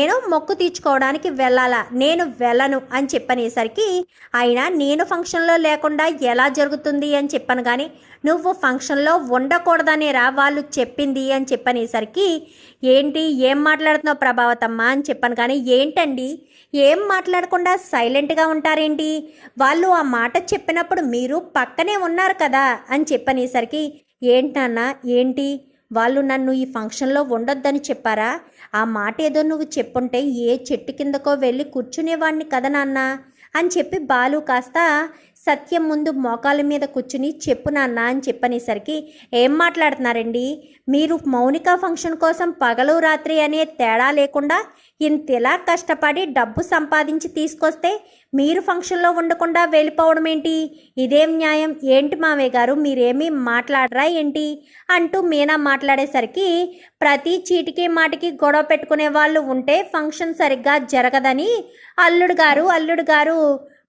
నేను మొక్కు తీర్చుకోవడానికి వెళ్ళాలా? నేను వెళ్ళను అని చెప్పనేసరికి అయినా నేను ఫంక్షన్లో లేకుండా ఎలా జరుగుతుంది? అని చెప్పాను కానీ నువ్వు ఫంక్షన్లో ఉండకూడదనేరా వాళ్ళు చెప్పింది అని చెప్పనేసరికి ఏంటి? ఏం మాట్లాడుతున్నావు ప్రభావతమ్మ? అని చెప్పాను కానీ ఏంటండి? ఏం మాట్లాడకుండా సైలెంట్గా ఉంటారేంటి? వాళ్ళు ఆ మాట చెప్పినప్పుడు మీరు పక్కనే ఉన్నారు కదా? అని చెప్పనేసరికి ఏంటన్నా ఏంటి? వాళ్ళు నన్ను ఈ ఫంక్షన్లో ఉండొద్దని చెప్పారా? ఆ మాట ఏదో నువ్వు చెప్పుంటే ఏ చెట్టు కిందకో వెళ్ళి కూర్చునేవాడిని కదా నాన్న? అని చెప్పి బాలు కాస్త సత్యం ముందు మోకాల మీద కూర్చుని చెప్పు నాన్న అని చెప్పనేసరికి ఏం మాట్లాడుతున్నారండి? మీరు మౌనిక ఫంక్షన్ కోసం పగలు రాత్రి అనే తేడా లేకుండా ఇంతలా కష్టపడి డబ్బు సంపాదించి తీసుకొస్తే మీరు ఫంక్షన్లో ఉండకుండా వెళ్ళిపోవడం ఏంటి? ఇదేం న్యాయం? ఏంటి మావయ్య గారు? మీరేమీ మాట్లాడరా ఏంటి? అంటూ మీనా మాట్లాడేసరికి ప్రతి చీటికి మాటికి గొడవ పెట్టుకునే వాళ్ళు ఉంటే ఫంక్షన్ సరిగ్గా జరగదని అల్లుడు గారు అల్లుడు గారు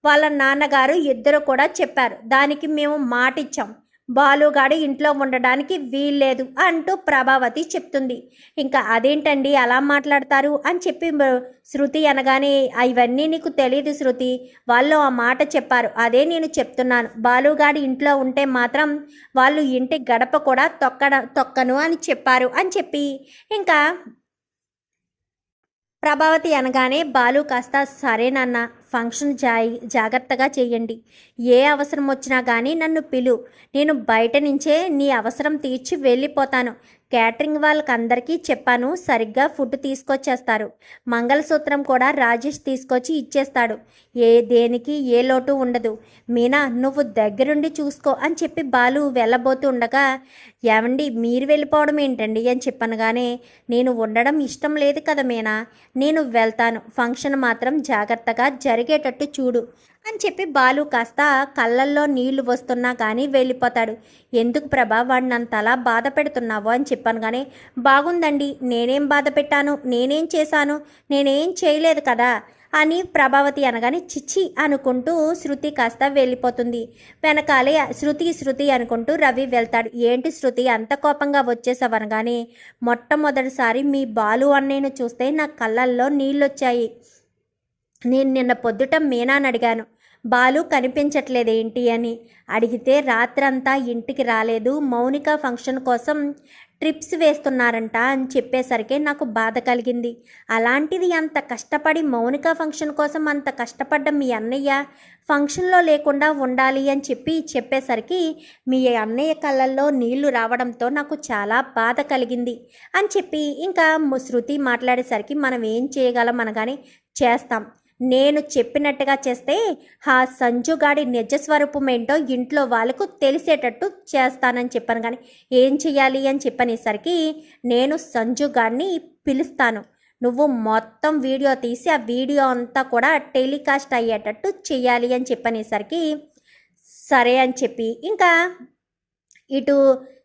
వాళ్ళ నాన్నగారు ఇద్దరు కూడా చెప్పారు దానికి మేము మాట ఇచ్చాం బాలుగాడు ఇంట్లో ఉండడానికి వీల్లేదు అంటూ ప్రభావతి చెప్తుంది. ఇంకా అదేంటండి అలా మాట్లాడతారు? అని చెప్పి శృతి అనగానే ఇవన్నీ నీకు తెలియదు శృతి. వాళ్ళు ఆ మాట చెప్పారు. అదే నేను చెప్తున్నాను. బాలుగాడి ఇంట్లో ఉంటే మాత్రం వాళ్ళు ఇంటి గడప కూడా తొక్కడ తొక్కను అని చెప్పారు అని చెప్పి ఇంకా ప్రభావతి అనగానే బాలు కాస్త సరేనన్నా ఫంక్షన్ జా జాగ్రత్తగా చేయండి. ఏ అవసరం వచ్చినా కానీ నన్ను పిలు. నేను బయట నుంచే నీ అవసరం తీర్చి వెళ్ళిపోతాను. క్యాటరింగ్ వాళ్ళకి అందరికీ చెప్పాను సరిగ్గా ఫుడ్ తీసుకొచ్చేస్తారు. మంగళసూత్రం కూడా రాజేష్ తీసుకొచ్చి ఇచ్చేస్తాడు. ఏ దేనికి ఏ లోటు ఉండదు. మీనా నువ్వు దగ్గరుండి చూసుకో అని చెప్పి బాలు వెళ్ళబోతూ ఉండగా ఏమండి మీరు వెళ్ళిపోవడం ఏంటండి? అని చెప్పనగానే నేను ఉండడం ఇష్టం లేదు కదా మీనా. నేను వెళ్తాను. ఫంక్షన్ మాత్రం జాగ్రత్తగా జరిగేటట్టు చూడు. అని చెప్పి బాలు కాస్త కళ్ళల్లో నీళ్ళు వస్తున్నా కానీ వెళ్ళిపోతాడు. ఎందుకు ప్రభా వాడిని అంతలా బాధ పెడుతున్నావు? అని చెప్పాను కానీ బాగుందండి నేనేం బాధ పెట్టాను నేనేం చేశాను నేనేం చేయలేదు కదా అని ప్రభావతి అనగానే చిచ్చి అనుకుంటూ శృతి కాస్త వెళ్ళిపోతుంది. వెనకాలే శృతి శృతి అనుకుంటూ రవి వెళ్తాడు. ఏంటి శృతి అంత కోపంగా వచ్చేసావనగానే మొట్టమొదటిసారి మీ బాలు అన్నయ్యను చూస్తే నా కళ్ళల్లో నీళ్ళొచ్చాయి నేను నిన్న పొద్దుట మీనాని అడిగాను బాలు కనిపించట్లేదేంటి అని? అడిగితే రాత్రంతా ఇంటికి రాలేదు మౌనిక ఫంక్షన్ కోసం ట్రిప్స్ వేస్తున్నారంట అని చెప్పేసరికి నాకు బాధ కలిగింది. అలాంటిది అంత కష్టపడి మౌనిక ఫంక్షన్ కోసం అంత కష్టపడ్డ మీ అన్నయ్య ఫంక్షన్లో లేకుండా ఉండాలి అని చెప్పి చెప్పేసరికి మీ అన్నయ్య కళ్ళల్లో నీళ్ళు రావడంతో నాకు చాలా బాధ కలిగింది అని చెప్పి ఇంకా ము- శృతి మాట్లాడేసరికి మనం ఏం చేయగలం అనగానే చేస్తాం. నేను చెప్పినట్టుగా చేస్తే ఆ సంజుగాడి నిజ స్వరూపం ఏంటో ఇంట్లో వాళ్ళకు తెలిసేటట్టు చేస్తానని చెప్పాను. కానీ ఏం చెయ్యాలి అని చెప్పనేసరికి నేను సంజుగాడిని పిలుస్తాను. నువ్వు మొత్తం వీడియో తీసి ఆ వీడియో అంతా కూడా టెలికాస్ట్ అయ్యేటట్టు చెయ్యాలి అని చెప్పనేసరికి సరే అని చెప్పి ఇంకా ఇటు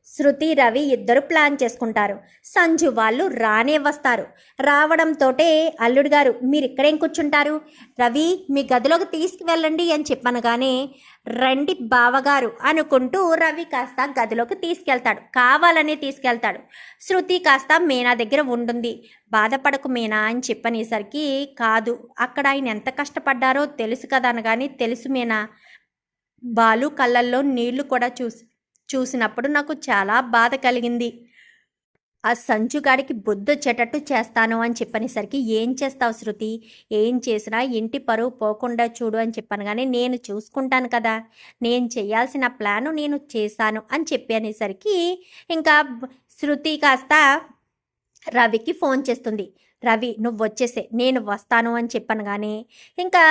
శృతి రవి ఇద్దరు ప్లాన్ చేసుకుంటారు. సంజు వాళ్ళు రానే వస్తారు. రావడంతోటే అల్లుడు గారు మీరు ఇక్కడేం కూర్చుంటారు? రవి మీ గదిలోకి తీసుకువెళ్ళండి అని చెప్పనగానే రండి బావగారు అనుకుంటూ రవి కాస్త గదిలోకి తీసుకెళ్తాడు. కావాలని తీసుకెళ్తాడు. శృతి కాస్త మీనా దగ్గర ఉంటుంది బాధపడకు మీనా అని చెప్పనేసరికి కాదు అక్కడ ఆయన ఎంత కష్టపడ్డారో తెలుసు కదా అనగానే తెలుసు మీనా బాలు కళ్ళల్లో నీళ్ళు కూడా చూసి చూసినప్పుడు నాకు చాలా బాధ కలిగింది. ఆ సంచుగాడికి బుద్ధొచ్చేటట్టు చేస్తాను అని చెప్పనేసరికి ఏం చేస్తావు శృతి? ఏం చేసినా ఇంటి పరువు పోకుండా చూడు అని చెప్పాను. కానీ నేను చూసుకుంటాను కదా నేను చేయాల్సిన ప్లాను నేను చేశాను అని చెప్పి అనేసరికి ఇంకా శృతి కాస్త రవికి ఫోన్ చేస్తుంది. రవి నువ్వు వచ్చేసే నేను వస్తాను అని చెప్పాను కానీ ఇంకా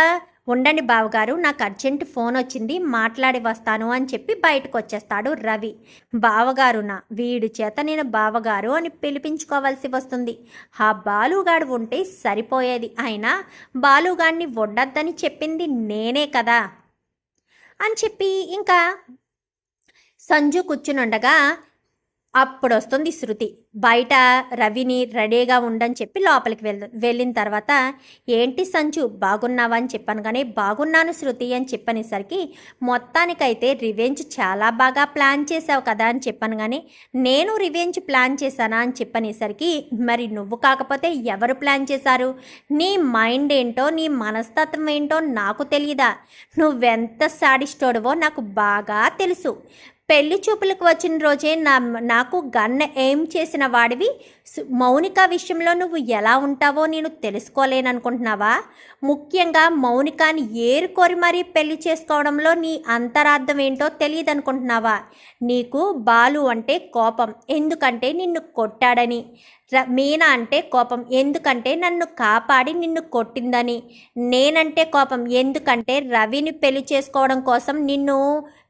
ఉండండి బావగారు నాకు అర్జెంట్ ఫోన్ వచ్చింది మాట్లాడి వస్తాను అని చెప్పి బయటకు వచ్చేస్తాడు రవి. బావగారునా వీడి చేత నేను బావగారు అని పిలిపించుకోవాల్సి వస్తుంది. ఆ బాలుగాడు ఉంటే సరిపోయేది. అయినా బాలుగాడిని ఉండొద్దని చెప్పింది నేనే కదా! అని చెప్పి ఇంకా సంజు కూర్చునుండగా అప్పుడు వస్తుంది శృతి. బయట రవిని రెడీగా ఉండని చెప్పి లోపలికి వెళ్ వెళ్ళిన తర్వాత ఏంటి సంచు బాగున్నావా? అని చెప్పాను కానీ బాగున్నాను శృతి అని చెప్పనేసరికి మొత్తానికైతే రివెంజ్ చాలా బాగా ప్లాన్ చేసావు కదా అని చెప్పాను కానీ నేను రివెంజ్ ప్లాన్ చేశానా? అని చెప్పనేసరికి మరి నువ్వు కాకపోతే ఎవరు ప్లాన్ చేశారు? నీ మైండ్ ఏంటో నీ మనస్తత్వం ఏంటో నాకు తెలియదా నువ్వెంత సాడిస్టోడవో నాకు బాగా తెలుసు. పెళ్ళి చూపులకు వచ్చిన రోజే నా నాకు గన్న ఏం చేసిన వాడివి? మౌనిక విషయంలో నువ్వు ఎలా ఉంటావో నేను తెలుసుకోలేననుకుంటున్నావా? ముఖ్యంగా మౌనికాని ఏరుకోరి మరీ పెళ్ళి చేసుకోవడంలో నీ అంతరార్థం ఏంటో తెలియదు అనుకుంటున్నావా నీకు బాలు అంటే కోపం ఎందుకంటే నిన్ను కొట్టాడని. మీనా అంటే కోపం. ఎందుకంటే నన్ను కాపాడి నిన్ను కొట్టిందని. నేనంటే కోపం. ఎందుకంటే రవిని పెళ్ళి చేసుకోవడం కోసం నిన్ను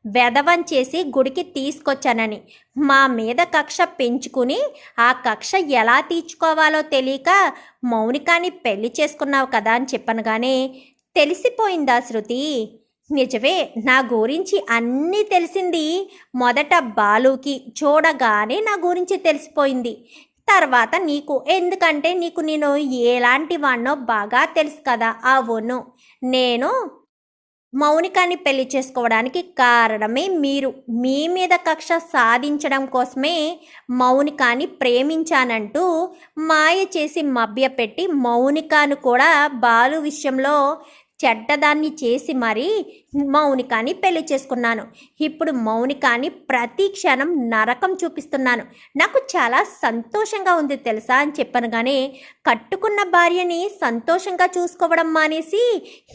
వెధవం చేసి గుడికి తీసుకొచ్చానని. మా మీద కక్ష పెంచుకుని ఆ కక్ష ఎలా తీర్చుకోవాలో తెలియక మౌనికాని పెళ్ళి చేసుకున్నావు కదా అని చెప్పనగానే తెలిసిపోయిందా శృతి? నిజమే నా గురించి అన్నీ తెలిసింది. మొదట బాలుకి చూడగానే నా గురించి తెలిసిపోయింది. తర్వాత నీకు ఎందుకంటే నీకు నేను ఎలాంటి వాడినో బాగా తెలుసు కదా అవును. నేను మౌనికాన్ని పెళ్ళి చేసుకోవడానికి కారణమే మీరు. మీ మీద కక్ష సాధించడం కోసమే మౌనికాని ప్రేమించానంటూ మాయ చేసి మభ్యపెట్టి మౌనికాను కూడా బాలు విషయంలో చెడ్డదాన్ని చేసి మరీ మౌనికాని పెళ్ళి చేసుకున్నాను. ఇప్పుడు మౌనికాని ప్రతి క్షణం నరకం చూపిస్తున్నాను. నాకు చాలా సంతోషంగా ఉంది తెలుసా అని చెప్పాను కానీ కట్టుకున్న భార్యని సంతోషంగా చూసుకోవడం మానేసి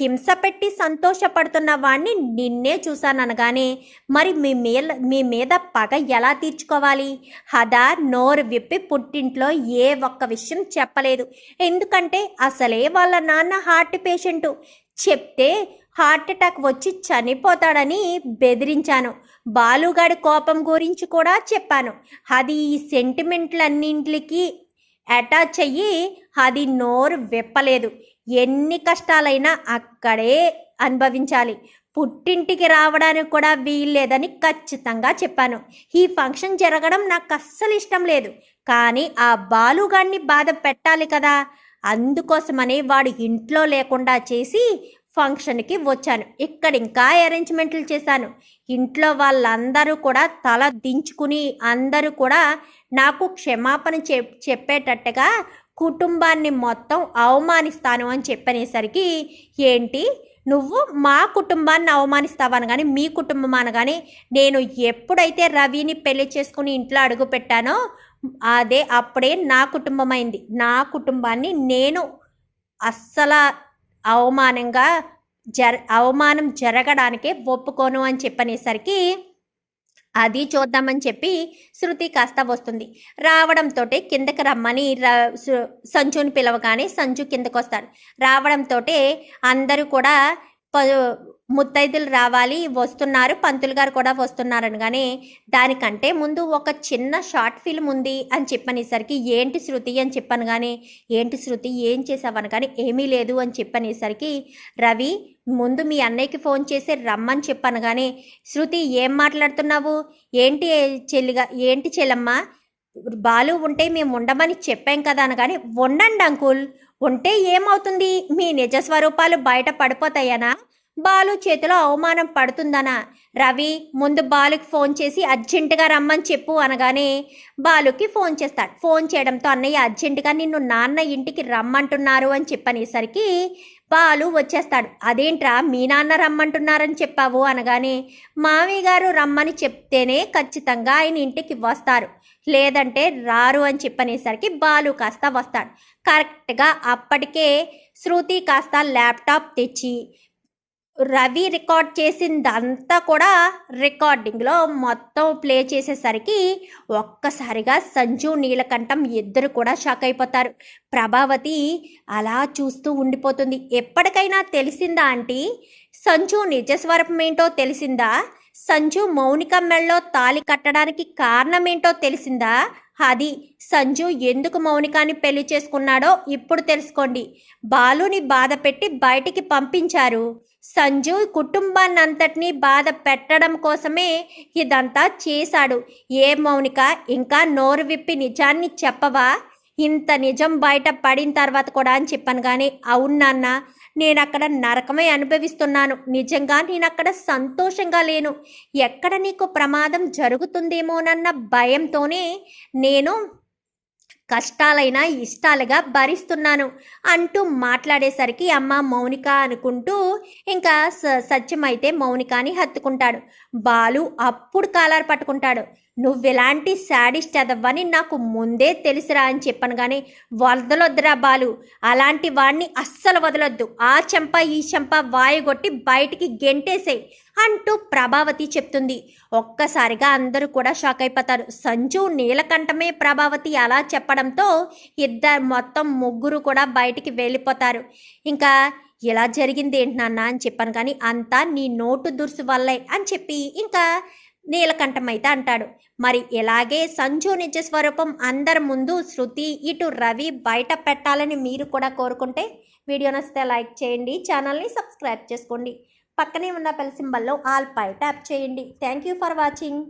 హింస పెట్టి సంతోషపడుతున్న వాణ్ణి నిన్నే చూశాను అనగానే మరి మీ మీద మీ మీద పగ ఎలా తీర్చుకోవాలి? హదా నోరు విప్పి పుట్టింట్లో ఏ ఒక్క విషయం చెప్పలేదు. ఎందుకంటే అసలే వాళ్ళ నాన్న హార్ట్ పేషెంటు. చెప్తే హార్ట్ అటాక్ వచ్చి చనిపోతాడని బెదిరించాను. బాలుగాడి కోపం గురించి కూడా చెప్పాను. అది ఈ సెంటిమెంట్లన్నింటికి అటాచ్ అయ్యి అది నోరు విప్పలేదు. ఎన్ని కష్టాలైనా అక్కడే అనుభవించాలి. పుట్టింటికి రావడానికి కూడా వీల్లేదని ఖచ్చితంగా చెప్పాను. ఈ ఫంక్షన్ జరగడం నాకు అస్సలు ఇష్టం లేదు. కానీ ఆ బాలుగాడిని బాధ పెట్టాలి కదా. అందుకోసమని వాడు ఇంట్లో లేకుండా చేసి ఫంక్షన్కి వచ్చాను. ఇక్కడ ఇంకా అరేంజ్మెంట్లు చేశాను. ఇంట్లో వాళ్ళందరూ కూడా తల దించుకుని అందరూ కూడా నాకు క్షమాపణ చెప్ చెప్పేటట్టుగా కుటుంబాన్ని మొత్తం అవమానిస్తాను అని చెప్పనేసరికి ఏంటి? నువ్వు మా కుటుంబాన్ని అవమానిస్తావని కానీ మీ కుటుంబం అనగానే నేను ఎప్పుడైతే రవిని పెళ్ళి చేసుకుని ఇంట్లో అడుగు పెట్టానో అదే అప్పుడే నా కుటుంబం అయింది నా కుటుంబాన్ని నేను అస్సలు అవమానంగా జర అవమానం జరగడానికే ఒప్పుకోను అని చెప్పనేసరికి అది చూద్దామని చెప్పి శృతి కాస్త వస్తుంది. రావడంతో కిందకి రమ్మని సంచుని పిలవగానే సంచు కిందకు వస్తాడు రావడంతో అందరూ కూడా ప ముత్తైదులు రావాలి వస్తున్నారు పంతులు గారు కూడా వస్తున్నారు అనగానే దానికంటే ముందు ఒక చిన్న షార్ట్ ఫిల్మ్ ఉంది అని చెప్పనేసరికి ఏంటి శృతి అని చెప్పాను కానీ ఏంటి శృతి ఏం చేసావని కానీ ఏమీ లేదు అని చెప్పనేసరికి రవి ముందు మీ అన్నయ్యకి ఫోన్ చేసి రమ్మని చెప్పాను కానీ శృతి ఏం మాట్లాడుతున్నావు? ఏంటి చెల్లిగా ఏంటి చెల్లమ్మ? బాలు ఉంటే మేము ఉండమని చెప్పాం కదా అనగానే ఉండండి అంకుల్ ఉంటే ఏమవుతుంది? మీ నిజ స్వరూపాలు బయట పడిపోతాయనా? బాలు చేతిలో అవమానం పడుతుందన. రవి ముందు బాలుకి ఫోన్ చేసి అర్జెంటుగా రమ్మని చెప్పు అనగానే బాలుకి ఫోన్ చేస్తాడు. ఫోన్ చేయడంతో అన్నయ్య అర్జెంటుగా నిన్ను నాన్న ఇంటికి రమ్మంటున్నారు అని చెప్పనేసరికి బాలు వచ్చేస్తాడు. అదేంట్రా మీ నాన్న రమ్మంటున్నారని చెప్పావు? అనగానే మామయ్య గారు రమ్మని చెప్తేనే ఖచ్చితంగా ఆయన ఇంటికి వస్తారు. లేదంటే రారు అని చెప్పనేసరికి బాలు కాస్త వస్తాడు. కరెక్ట్గా అప్పటికే శృతి కాస్త ల్యాప్టాప్ తెచ్చి రవి రికార్డ్ చేసిందంతా కూడా రికార్డింగ్లో మొత్తం ప్లే చేసేసరికి ఒక్కసారిగా సంజు నీలకంఠం ఇద్దరు కూడా షాక్ అయిపోతారు. ప్రభావతి అలా చూస్తూ ఉండిపోతుంది. ఎప్పటికైనా తెలిసిందా ఆంటీ? సంజు నిజస్వరూపం ఏంటో తెలిసిందా? సంజు మౌనిక మెళ్ళలో తాలి కట్టడానికి కారణమేంటో తెలిసిందా? అది సంజు ఎందుకు మౌనికాని పెళ్ళి చేసుకున్నాడో ఇప్పుడు తెలుసుకోండి. బాలుని బాధ పెట్టి బయటికి పంపించారు. సంజు కుటుంబాన్నంతటినీ బాధ పెట్టడం కోసమే ఇదంతా చేశాడు. ఏ మౌనిక ఇంకా నోరు విప్పి నిజాన్ని చెప్పవా? ఇంత నిజం బయట పడిన తర్వాత కూడా అని చెప్పాను కానీ అవును నేను అక్కడ నరకమే అనుభవిస్తున్నాను. నిజంగా నేను అక్కడ సంతోషంగా లేను. ఎక్కడ నీకు ప్రమాదం జరుగుతుందేమోనన్న భయంతోనే నేను కష్టాలైనా ఇష్టాలుగా భరిస్తున్నాను అంటూ మాట్లాడేసరికి అమ్మ మౌనిక అనుకుంటూ ఇంకా స- సత్యమైతే మౌనికాని హత్తుకుంటాడు. బాలు అప్పుడు కాలారు పట్టుకుంటాడు. నువ్వు ఇలాంటి శాడిస్ట్ అదవ్వని నాకు ముందే తెలుసురా అని చెప్పాను కానీ వదలొద్దురా బాలు. అలాంటి వాడిని అస్సలు వదలొద్దు. ఆ చెంప ఈ చెంప వాయుగొట్టి బయటికి గెంటేసేయ్ అంటూ ప్రభావతి చెప్తుంది. ఒక్కసారిగా అందరూ కూడా షాక్ అయిపోతారు. సంజు నీలకంఠమే ప్రభావతి అలా చెప్పడంతో ఇద్దరు మొత్తం ముగ్గురు కూడా బయటికి వెళ్ళిపోతారు. ఇంకా ఇలా జరిగింది ఏంటి నాన్న అని చెప్పాను కానీ అంతా నీ నోటు దురుసు వల్లే అని చెప్పి ఇంకా నీలకంఠం అయితే అంటాడు. మరి ఇలాగే సంజు నిజ స్వరూపం అందరి ముందు శృతి ఇటు రవి బయట పెట్టాలని మీరు కూడా కోరుకుంటే వీడియో నచ్చితే లైక్ చేయండి ఛానల్ని సబ్స్క్రైబ్ చేసుకోండి. పక్కనే ఉన్న బెల్ సింబల్లో ఆల్ పై ట్యాప్ చేయండి. Thank you for watching.